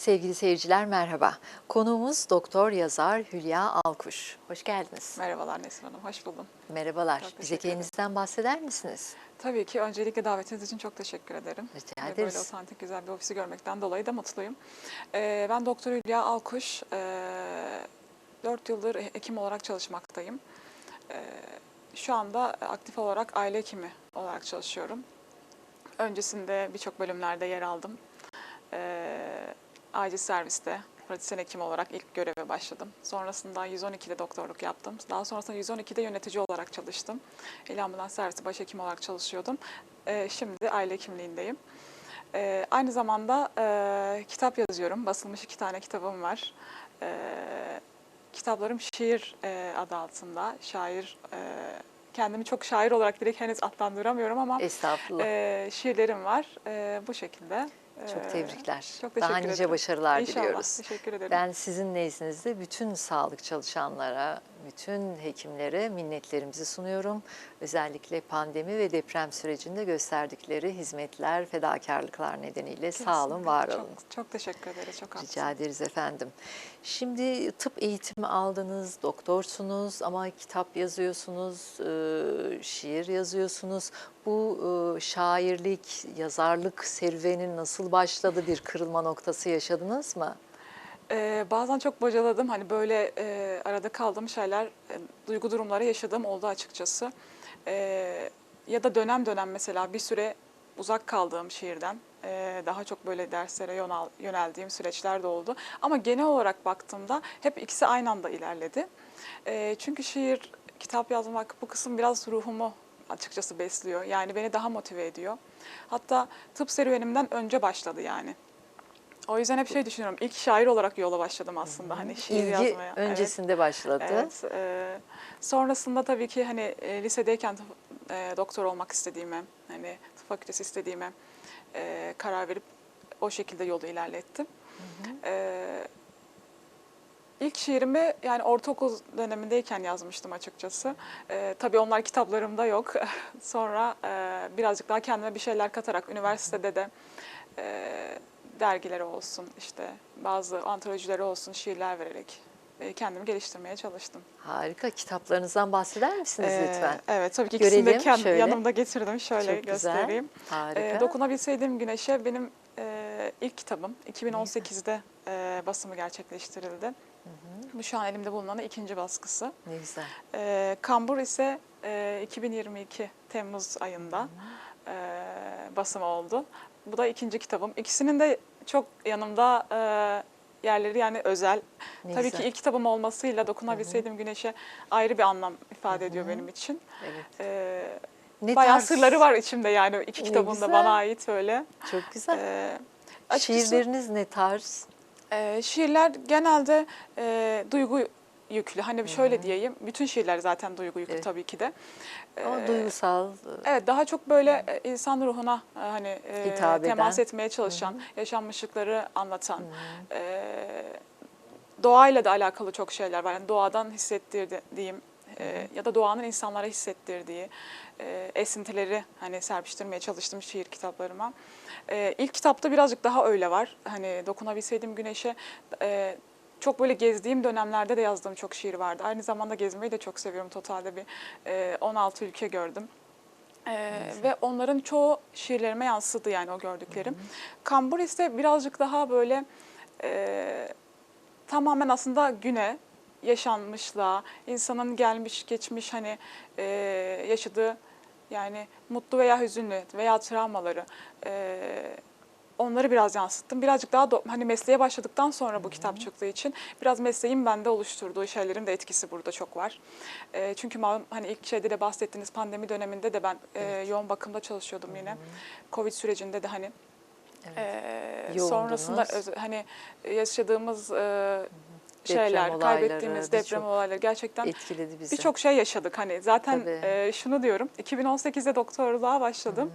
Sevgili seyirciler merhaba. Konuğumuz doktor yazar Hülya Alkuş. Hoş geldiniz. Merhabalar Nesrin Hanım, hoş buldum. Merhabalar. Çok Bize kendinizden bahseder misiniz? Tabii ki öncelikle davetiniz için çok teşekkür ederim. Rica ederiz. Böyle otantik güzel bir ofisi görmekten dolayı da mutluyum. Ee, ben Doktor Hülya Alkuş, ee, 4 yıldır hekim olarak çalışmaktayım. Ee, şu anda aktif olarak aile hekimi olarak çalışıyorum. Öncesinde birçok bölümlerde yer aldım. Ee, acil serviste pratisyen hekim olarak ilk göreve başladım. Sonrasında 112'de doktorluk yaptım. Daha sonrasında 112'de yönetici olarak çalıştım. İl ambulans servisi başhekim olarak çalışıyordum. Ee, şimdi aile hekimliğindeyim. Ee, aynı zamanda e, kitap yazıyorum. Basılmış iki tane kitabım var. Ee, kitaplarım şiir e, adı altında. Şair, e, kendimi çok şair olarak direkt henüz adlandıramıyorum ama Estağfurullah. e, şiirlerim var. E, bu şekilde. Çok Ee, tebrikler. Çok Daha teşekkür nice ederim. başarılar İnşallah. diliyoruz. Teşekkür ederim. Ben sizin nezdinizde bütün sağlık çalışanlara, bütün hekimlere minnetlerimizi sunuyorum. Özellikle pandemi ve deprem sürecinde gösterdikleri hizmetler, fedakarlıklar nedeniyle sağ olun, Kesinlikle. var çok, olun. Çok teşekkür ederiz. Çok haklısın. Rica ederiz efendim. Şimdi tıp eğitimi aldınız, doktorsunuz ama kitap yazıyorsunuz, e, şiir yazıyorsunuz. Bu e, şairlik, yazarlık serüvenin nasıl başladı? Bir kırılma noktası yaşadınız mı? Ee, bazen çok bocaladım. Hani böyle e, arada kaldığım şeyler, e, duygu durumları yaşadığım oldu açıkçası. Ee, ya da dönem dönem mesela bir süre uzak kaldığım şiirden e, daha çok böyle derslere yönel, yöneldiğim süreçler de oldu. Ama genel olarak baktığımda hep ikisi aynı anda ilerledi. E, çünkü şiir, kitap yazmak bu kısım biraz ruhumu açıkçası besliyor. Yani beni daha motive ediyor. Hatta tıp serüvenimden önce başladı yani. O yüzden hep şey düşünüyorum. İlk şair olarak yola başladım aslında hani şiir İlgi yazmaya. Evet. öncesinde başladı. Evet. e, sonrasında tabii ki hani e, lisedeyken e, doktor olmak istediğime, hani tıp fakültesi istediğime e, karar verip o şekilde yolu ilerlettim. E, ilk şiirimi yani ortaokul dönemindeyken yazmıştım açıkçası. E, tabii onlar kitaplarımda yok. Sonra e, birazcık daha kendime bir şeyler katarak üniversitede de e, dergilere olsun işte bazı antolojilere olsun şiirler vererek e, kendimi geliştirmeye çalıştım. Harika. Kitaplarınızdan bahseder misiniz Ee, lütfen? Evet tabii ki ikisini de Görelim, kendi şöyle. yanımda getirdim. Şöyle Çok güzel. göstereyim. Harika. Ee, Dokunabilseydim Güneş'e benim e, ilk kitabım 2018'de e, basımı gerçekleştirildi. Bu şu an elimde bulunan ikinci baskısı. ne güzel. E, Kambur ise e, 2022 Temmuz ayında e, basımı oldu. Bu da ikinci kitabım. İkisinin de çok yanımda e, yerleri yani özel. Ne Tabii güzel. ki ilk kitabım olmasıyla Dokunabilseydim Güneş'e ayrı bir anlam ifade ediyor benim için. Evet. Ee, Ne bayağı tarz- sırları var içimde yani iki kitabın da bana ait öyle. Çok güzel. Açıkçası, Şiirleriniz ne tarz? e, şiirler genelde e, duygu yüklü. Hani şöyle diyeyim, bütün şiirler zaten duygu yüklü Evet. tabii ki de. Ee, duygusal. Evet daha çok böyle e, insan ruhuna e, hani e, Hitap temas eden. etmeye çalışan, yaşanmışlıkları anlatan, e, doğayla da alakalı çok şeyler var. Yani doğadan hissettirdiğim e, ya da doğanın insanlara hissettirdiği e, esintileri hani serpiştirmeye çalıştım şiir kitaplarıma. E, ilk kitapta birazcık daha öyle var. Hani dokunabilseydim güneşe e, çok böyle gezdiğim dönemlerde de yazdığım çok şiir vardı. Aynı zamanda gezmeyi de çok seviyorum. Totalde bir e, 16 ülke gördüm. Ee, ve onların çoğu şiirlerime yansıdı yani o gördüklerim. Kambur ise birazcık daha böyle e, tamamen aslında güne, yaşanmışlığa, insanın gelmiş geçmiş hani e, yaşadığı yani mutlu veya hüzünlü veya travmaları e, onları biraz yansıttım. Birazcık daha do- hani mesleğe başladıktan sonra bu kitap çıktığı için biraz mesleğin bende oluşturduğu şeylerin de etkisi burada çok var. E, çünkü malum hani ilk şeyde de bahsettiğiniz pandemi döneminde de ben e, yoğun bakımda çalışıyordum yine. Covid sürecinde de hani Evet. ee, Yoğundunuz. sonrasında öz- hani yaşadığımız e, şeyler, olayları, kaybettiğimiz deprem olayları gerçekten Etkiledi bizi. birçok şey yaşadık. Hani zaten Tabii. e, şunu diyorum, 2018'de doktorluğa başladım.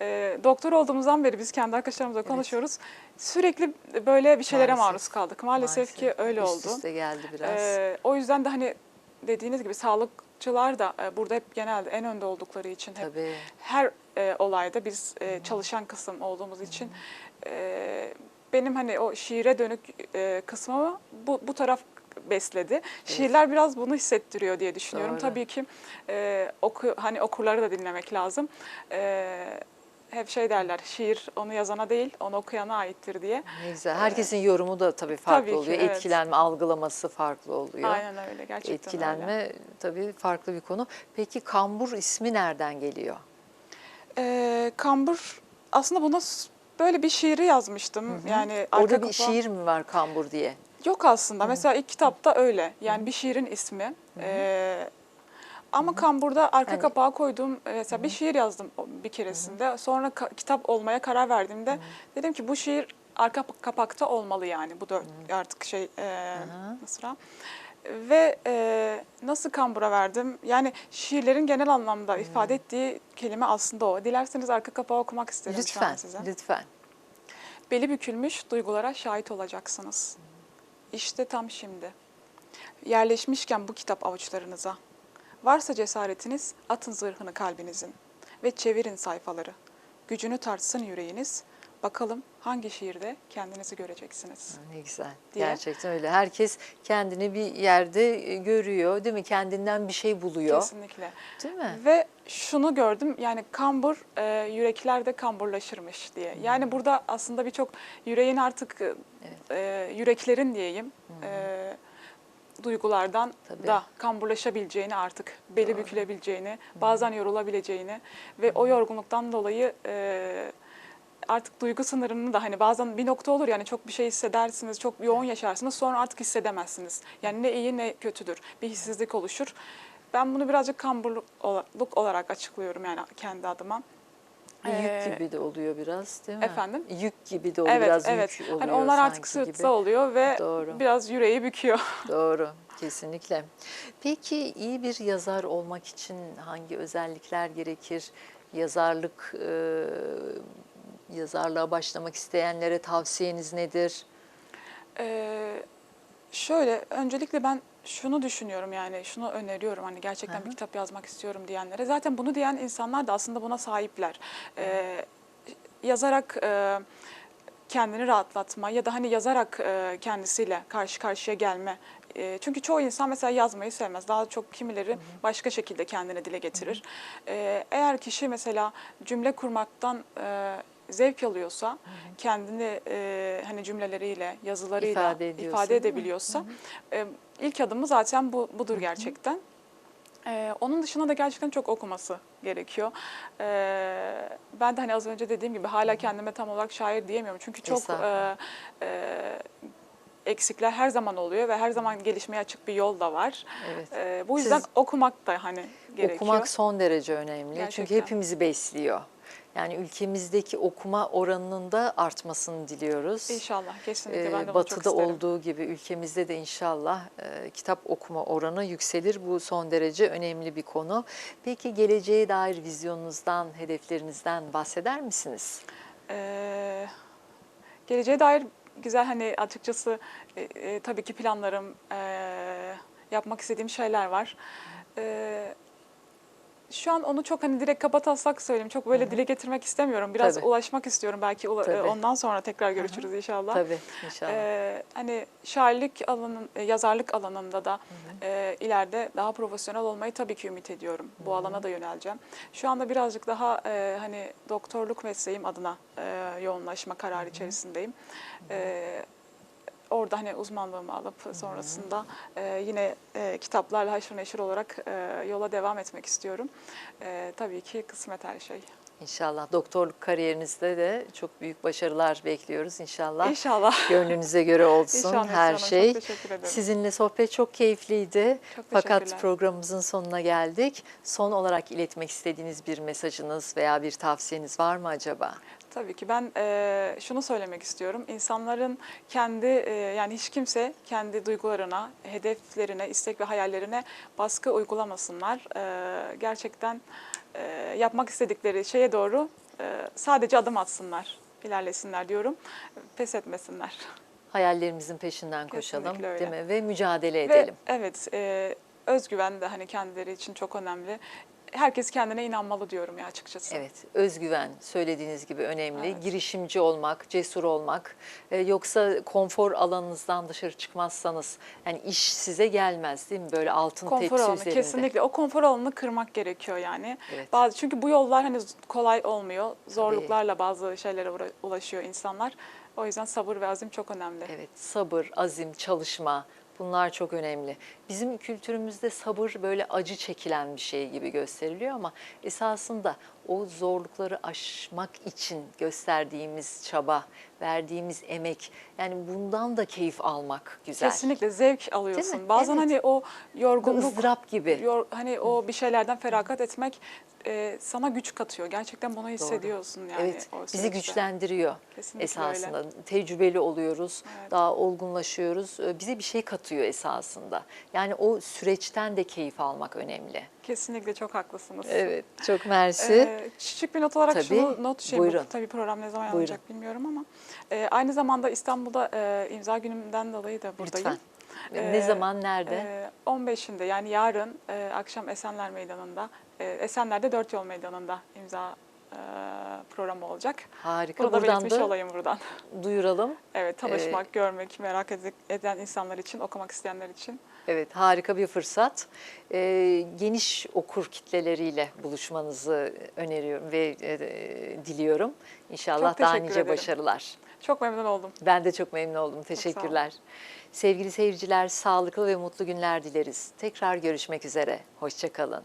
E, doktor olduğumuzdan beri biz kendi arkadaşlarımızla konuşuyoruz. Sürekli böyle bir şeylere Maalesef. maruz kaldık. Maalesef, ki öyle Üst oldu. üste geldi biraz. Ee, o yüzden de hani dediğiniz gibi sağlıkçılar da e, burada hep genelde en önde oldukları için hep Tabii. her e, olayda biz e, çalışan kısım olduğumuz için e, benim hani o şiire dönük e, kısmımı bu, bu taraf besledi. Şiirler biraz bunu hissettiriyor diye düşünüyorum. Doğru. Tabii ki e, oku, hani okurları da dinlemek lazım. E, hep şey derler, şiir onu yazana değil, onu okuyana aittir diye. Ne güzel. Herkesin yorumu da tabii farklı Tabii ki, oluyor. evet. Etkilenme, algılaması farklı oluyor. Aynen öyle, gerçekten Etkilenme öyle. tabii farklı bir konu. Peki kambur ismi nereden geliyor? E, Kambur, aslında buna böyle bir şiiri yazmıştım. Yani arka Orada bir kapağı- şiir mi var kambur diye? Yok aslında. Mesela ilk kitapta öyle. Yani bir şiirin ismi. Ee, ama kamburda arka Yani- kapağı koyduğum e, mesela bir şiir yazdım o- bir keresinde. Sonra ka- kitap olmaya karar verdiğimde dedim ki bu şiir arka kapakta olmalı yani. Bu da artık şey e, Mısra. Ve e, nasıl kambura verdim? Yani şiirlerin genel anlamda ifade ettiği kelime aslında o. Dilerseniz arka kapağı okumak isterim şu Lütfen, an size. lütfen. Beli bükülmüş duygulara şahit olacaksınız. İşte tam şimdi. Yerleşmişken bu kitap avuçlarınıza. Varsa cesaretiniz atın zırhını kalbinizin ve çevirin sayfaları. Gücünü tartsın yüreğiniz. Bakalım hangi şiirde kendinizi göreceksiniz. Ne güzel. Diye. Gerçekten öyle. Herkes kendini bir yerde e, görüyor, değil mi? Kendinden bir şey buluyor. Kesinlikle. Değil mi? Ve şunu gördüm yani kambur e, yüreklerde kamburlaşırmış diye. Yani burada aslında birçok yüreğin artık e, e, yüreklerin diyeyim e, duygulardan Tabii. da kamburlaşabileceğini artık beli bükülebileceğini, bazen yorulabileceğini ve o yorgunluktan dolayı e, artık duygu sınırını da hani bazen bir nokta olur yani çok bir şey hissedersiniz, çok yoğun yaşarsınız sonra artık hissedemezsiniz. Yani ne iyi ne kötüdür. Bir hissizlik oluşur. Ben bunu birazcık kamburluk olarak açıklıyorum yani kendi adıma. Yük Ee, gibi de oluyor biraz değil mi? efendim? Yük gibi de oluyor Evet, biraz evet. yük oluyor Hani onlar artık sırtsa gibi. oluyor ve Doğru. biraz yüreği büküyor. Doğru, kesinlikle. Peki iyi bir yazar olmak için hangi özellikler gerekir? Yazarlık, e, yazarlığa başlamak isteyenlere tavsiyeniz nedir? Ee, şöyle öncelikle ben şunu düşünüyorum yani şunu öneriyorum hani gerçekten Hı hı. bir kitap yazmak istiyorum diyenlere. Zaten bunu diyen insanlar da aslında buna sahipler. Ee, yazarak e, kendini rahatlatma ya da hani yazarak e, kendisiyle karşı karşıya gelme. E, çünkü çoğu insan mesela yazmayı sevmez. Daha çok kimileri başka şekilde kendini dile getirir. E, eğer kişi mesela cümle kurmaktan e, zevk alıyorsa, kendini e, hani cümleleriyle, yazılarıyla İfade ifade değil mi? edebiliyorsa e, ilk adımı zaten bu budur gerçekten. Ee, onun dışında da gerçekten çok okuması gerekiyor. Ee, ben de hani az önce dediğim gibi hala kendime tam olarak şair diyemiyorum. Çünkü çok e, e, eksikler her zaman oluyor ve her zaman gelişmeye açık bir yol da var. Evet. Ee, bu yüzden Siz- okumak da hani gerekiyor. Okumak son derece önemli. Çünkü Gerçekten. hepimizi besliyor. Yani ülkemizdeki okuma oranının da artmasını diliyoruz. İnşallah kesinlikle Ee, ben de Batı'da olduğu gibi ülkemizde de inşallah e, kitap okuma oranı yükselir. Bu son derece önemli bir konu. Peki geleceğe dair vizyonunuzdan, hedeflerinizden bahseder misiniz? Ee, geleceğe dair güzel hani açıkçası e, e, tabii ki planlarım, e, yapmak istediğim şeyler var. E, şu an onu çok hani direkt kapataslak söyleyeyim. Çok böyle dile getirmek istemiyorum. Biraz Tabii. ulaşmak istiyorum. Belki ula- Tabii. ondan sonra tekrar görüşürüz inşallah. Tabii inşallah. Ee, hani şairlik alanın, e, yazarlık alanında da e, ileride daha profesyonel olmayı tabii ki ümit ediyorum. Bu alana da yöneleceğim. Şu anda birazcık daha e, hani doktorluk mesleğim adına e, yoğunlaşma kararı içerisindeyim. E, orada hani uzmanlığımı alıp sonrasında e, yine e, kitaplarla haşır neşir olarak e, yola devam etmek istiyorum. E, tabii ki kısmet her şey. İnşallah doktorluk kariyerinizde de çok büyük başarılar bekliyoruz inşallah. İnşallah. Gönlünüze göre olsun İnşallah her Hanım, şey. Çok teşekkür ederim. Sizinle sohbet çok keyifliydi. Çok Fakat programımızın sonuna geldik. Son olarak iletmek istediğiniz bir mesajınız veya bir tavsiyeniz var mı acaba? Tabii ki ben e, şunu söylemek istiyorum. İnsanların kendi e, yani hiç kimse kendi duygularına, hedeflerine, istek ve hayallerine baskı uygulamasınlar. E, gerçekten e, yapmak istedikleri şeye doğru e, sadece adım atsınlar, ilerlesinler diyorum. Pes etmesinler. Hayallerimizin peşinden koşalım değil mi? Ve mücadele Ve edelim. evet, e, özgüven de hani kendileri için çok önemli. Herkes kendine inanmalı diyorum ya açıkçası. Evet, özgüven söylediğiniz gibi önemli. Evet. Girişimci olmak, cesur olmak. Ee, yoksa konfor alanınızdan dışarı çıkmazsanız yani iş size gelmez değil mi? Böyle altın konfor tepsi alanı üzerinde. kesinlikle o konfor alanını kırmak gerekiyor yani. Evet. Bazı çünkü bu yollar hani kolay olmuyor. Zorluklarla bazı şeylere ulaşıyor insanlar. O yüzden sabır ve azim çok önemli. Evet, sabır, azim, çalışma bunlar çok önemli. Bizim kültürümüzde sabır böyle acı çekilen bir şey gibi gösteriliyor ama esasında o zorlukları aşmak için gösterdiğimiz çaba, verdiğimiz emek yani bundan da keyif almak güzel. Kesinlikle zevk alıyorsun. Bazen Evet. hani o yorgunluk, ızdırap gibi. yor- hani o bir şeylerden feragat etmek e, sana güç katıyor. Gerçekten bunu hissediyorsun yani. evet, bizi güçlendiriyor Kesinlikle esasında. Tecrübeli oluyoruz, Evet. daha olgunlaşıyoruz. Ee, Bize bir şey katıyor esasında. Yani o süreçten de keyif almak önemli. Kesinlikle çok haklısınız. Evet, çok mersi. Ee, küçük bir not olarak Tabii, şunu not düşeyim. buyurun. Tabii program ne zaman Buyurun. olacak bilmiyorum ama. e, aynı zamanda İstanbul'da e, imza günümden dolayı da buradayım. Lütfen. ne Ee, zaman, nerede? e, 15'inde yani yarın e, akşam Esenler Meydanı'nda, e, Esenler'de Dört Yol Meydanı'nda imza programı olacak. Harika. Bunu da Buradan belirtmiş da olayım buradan. duyuralım. Evet, tanışmak, görmek, merak ed- eden insanlar için, okumak isteyenler için. Evet, harika bir fırsat. Ee, geniş okur kitleleriyle buluşmanızı öneriyorum ve e, diliyorum. İnşallah daha nice ederim. başarılar. Çok memnun oldum. Ben de çok memnun oldum. Teşekkürler. Sevgili seyirciler, sağlıklı ve mutlu günler dileriz. Tekrar görüşmek üzere. Hoşçakalın.